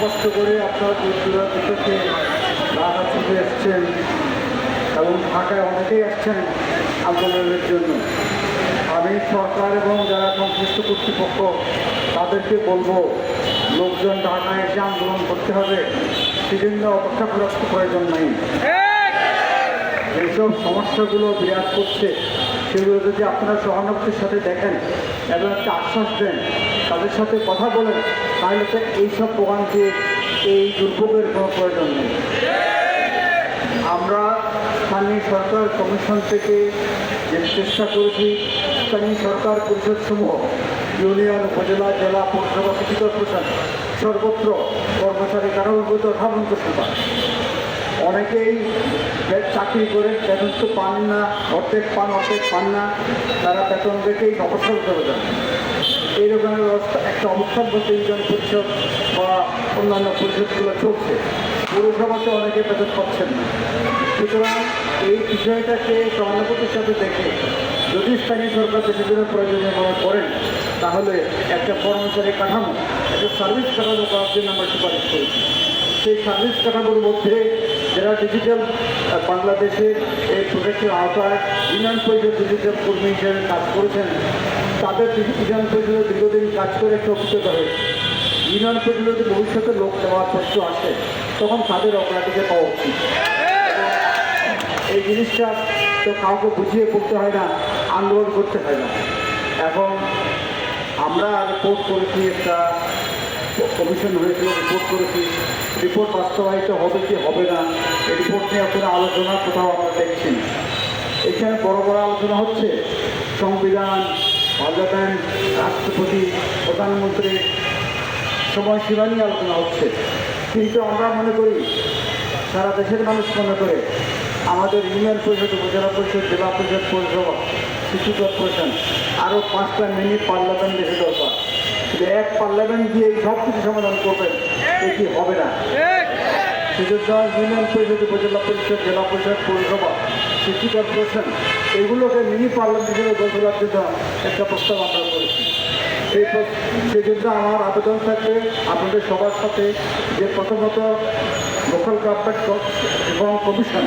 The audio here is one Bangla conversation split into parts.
কষ্ট করে আপনারা দূর দূরান্ত থেকে ঢাকা এসছেন এবং ঢাকায় অনেকেই আসছেন আন্দোলনের জন্য। আমি সরকার এবং যারা সংশ্লিষ্ট কর্তৃপক্ষ, তাদেরকে বলব, লোকজন ঢাকায় এসে আন্দোলন করতে হবে। সেজন্য অপেক্ষা করার প্রয়োজন নাই। এইসব সমস্যাগুলো বিরাজ করছে। সেগুলো যদি আপনারা সহানুভূতির সাথে দেখেন এবং একটা আশ্বাস দেন। তাদের সাথে কথা বলেন, তাহলে তো এইসব প্রোগ্রামকে এই দুর্ভোগের কোনো প্রয়োজন নেই। আমরা স্থানীয় সরকার কমিশন থেকে যে চেষ্টা করেছি, স্থানীয় সরকার পরিষদ সমূহ, ইউনিয়ন, উপজেলা, জেলা, পৌরসভা সিটি কর্পোরেশন সর্বত্র কর্মচারী কারণ কারাভূত করতে সভা। অনেকেই চাকরি করে বেতন তো পান না, অর্ধেক পান অর্ধেক পান না, তারা বেতন রেখেই অবসর করে দেন। এই রকমের ব্যবস্থা, একটা অবস্থান বলতে ইউনিয়ন পরিষদ বা অন্যান্য পরিষদগুলো চলছে। পৌরসভাতে অনেকে বেতন পাচ্ছেন না। সুতরাং এই বিষয়টাকে সহানুভূতির সাথে দেখে যদি স্থানীয় সরকার দেশের প্রয়োজনীয় মনে করেন, তাহলে একটা কর্মচারী কাঠামো, একটা সার্ভিস কাঠামো করার জন্য আমরা সুপারিশ করেছি। সেই সার্ভিস কাঠামোর মধ্যে যারা ডিজিটাল বাংলাদেশের এই প্রজেক্টের আওতায় ইউনিয়ন পরিষদ ডিজিটাল কর্মী হিসেবে কাজ করেছেন, তাদের ইউনিয়ন পরিষদে দীর্ঘদিন কাজ করে একটা অভিজ্ঞতা হয়েছে ইউনিয়ন পরিষদে ভবিষ্যতে লোক দেওয়ার প্রশ্ন আসে, তখন তাদের অগ্রাধিকার পাওয়া উচিত। এই জিনিসটা তো কাউকে বুঝিয়ে করতে হয় না, আন্দোলন করতে হয় না। এখন আমরা রিপোর্ট করেছি একটা কমিশন হয়েছিল রিপোর্ট করেছি। রিপোর্ট বাস্তবায়িত হবে কি হবে না, এই রিপোর্ট নিয়ে কোনো আলোচনা কোথাও আমরা দেখছি এখানে বড় বড় আলোচনা হচ্ছে, সংবিধান পার্লামেন্ট রাষ্ট্রপতি, প্রধানমন্ত্রী, সময়সীমা নিয়ে আলোচনা হচ্ছে। কিন্তু আমরা মনে করি, সারা দেশের মানুষ মনে করে, আমাদের ইউনিয়ন পরিষদ, উপজেলা পরিষদ, জেলা পরিষদ, পৌরসভা, সিটি কর্পোরেশন আরও পাঁচটা মিনি পার্লামেন্ট দেশে শুধু এক পার্লামেন্ট দিয়ে সব কিছু সমাধান করবেন এটি হবে না? সেজন্য ইউনিয়ন পরিষদ, উপজেলা পরিষদ, জেলা পরিষদ, পৌরসভা, সিটি কর্পোরেশন, এগুলোকে মিনি পার্লামেন্ট হিসেবে গড়ে তোলার জন্য একটা প্রস্তাব আমরা করেছি। সেই প্র- সেই জন্য আমার আবেদন থাকবে আপনাদের সবার সাথে যে প্রথমত লোকাল গভর্নমেন্ট এবং কমিশন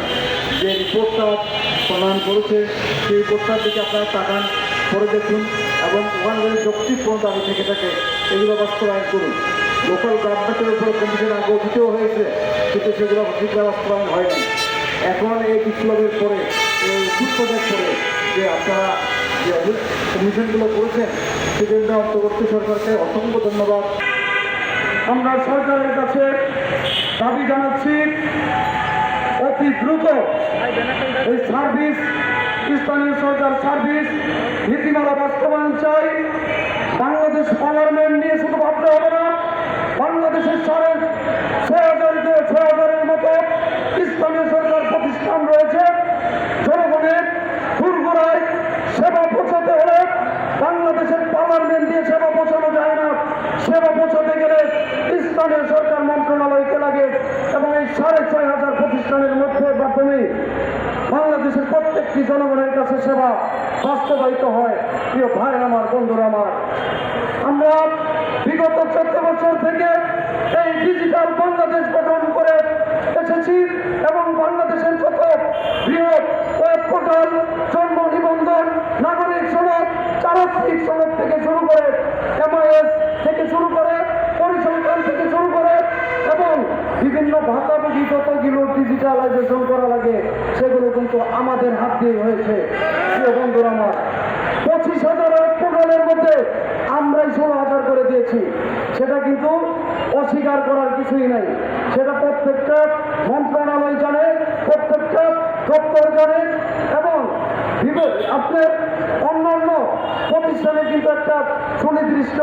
যে রিপোর্টটা প্রণয়ন করেছে, সেই রিপোর্টটার দিকে আপনারা তাকান করে দেখুন। এবং ওখানে যদি যৌক্তিকপূর্ণ দাবি থেকে থাকে এগুলো বাস্তবায়ন করুন। লোকাল গভর্নমেন্টের উপরে কমিশন আগে অভিযোগ হয়েছে, কিন্তু সেগুলো ঠিকভাবে বাস্তবায়ন হয়নি। এখন এই বিপ্লবের পরে, এই সূত্রদের পরে যে আপনারা যে কমিশনগুলো করেছেন সেজন্য অন্তর্বর্তী সরকারকে অসংখ্য ধন্যবাদ। আমরা সরকারের কাছে দাবি জানাচ্ছি, অতি দ্রুত এই সার্ভিস স্থানীয় সরকার সার্ভিস নীতিমালা বাস্তবায়ন চাই। বাংলাদেশ পার্লামেন্ট নিয়ে শুধু ভাবতে হবে না, বাংলাদেশের সাড়ে ছয় হাজার ছয় হাজারের মতো স্থানীয় সরকার প্রতিষ্ঠান রয়েছে, জনগণের দুর্গরায় সেবা পৌঁছাতে হলে বাংলাদেশের পার্লামেন্ট দিয়ে সেবা পৌঁছানো যায় না। সেবা পৌঁছাতে গেলে স্থানীয় সরকার মন্ত্রণালয়কে লাগে এবং এই সাড়ে ছয় হাজার প্রতিষ্ঠানের মধ্যে মাধ্যমে প্রত্যেকটি জনগণের কাছে সেবা বাস্তবায়িত হয়। প্রিয় ভাই, আমার বন্ধুরা, আমার। আমরা বিগত চোদ্দ বছর থেকে এই ডিজিটাল বাংলাদেশ গঠন করে এসেছি এবং বাংলাদেশের যত বৃহৎ ওয়েব পোর্টাল, জন্ম নিবন্ধন, নাগরিক সনদ চারস্তিক সনদ থেকে শুরু করে এমআইএস থেকে শুরু করে পরিসংখ্যান থেকে শুরু করে এবং বিভিন্ন ভাষাভোগী যতগুলো ডিজিটালাইজেশন করা লাগে। আমাদের হাত দিয়ে হয়েছে। আমার, পঁচিশ হাজার পোর্টালের মধ্যে আমরাই ষোলো হাজার করে দিয়েছি। সেটা কিন্তু অস্বীকার করার কিছুই নাই। সেটা প্রত্যেকটা মন্ত্রণালয় জানে, প্রত্যেকটা দপ্তর জানে, এবং আপনার অন্যান্য একটা সুনির্দিষ্ট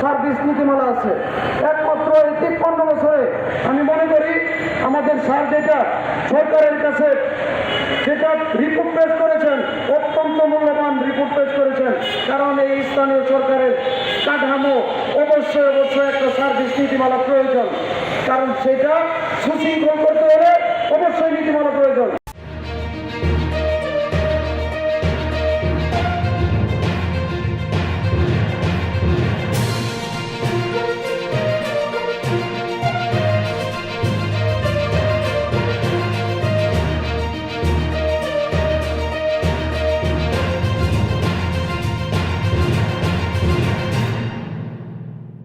সার্ভিস নীতিমালা আছে। একমাত্র এই তিপ্পান্ন বছরে আমি মনে করি আমাদের স্যার যেটা সরকারের কাছে যেটা রিপোর্ট পেশ করেছেন, অত্যন্ত মূল্যবান রিপোর্ট পেশ করেছেন। কারণ এই স্থানীয় সরকারের কাঠামো অবশ্যই অবশ্যই একটা সার্ভিস নীতিমালা প্রয়োজন। কারণ সেটা সুশৃঙ্খল করতে হলে অবশ্যই নীতিমালা প্রয়োজন।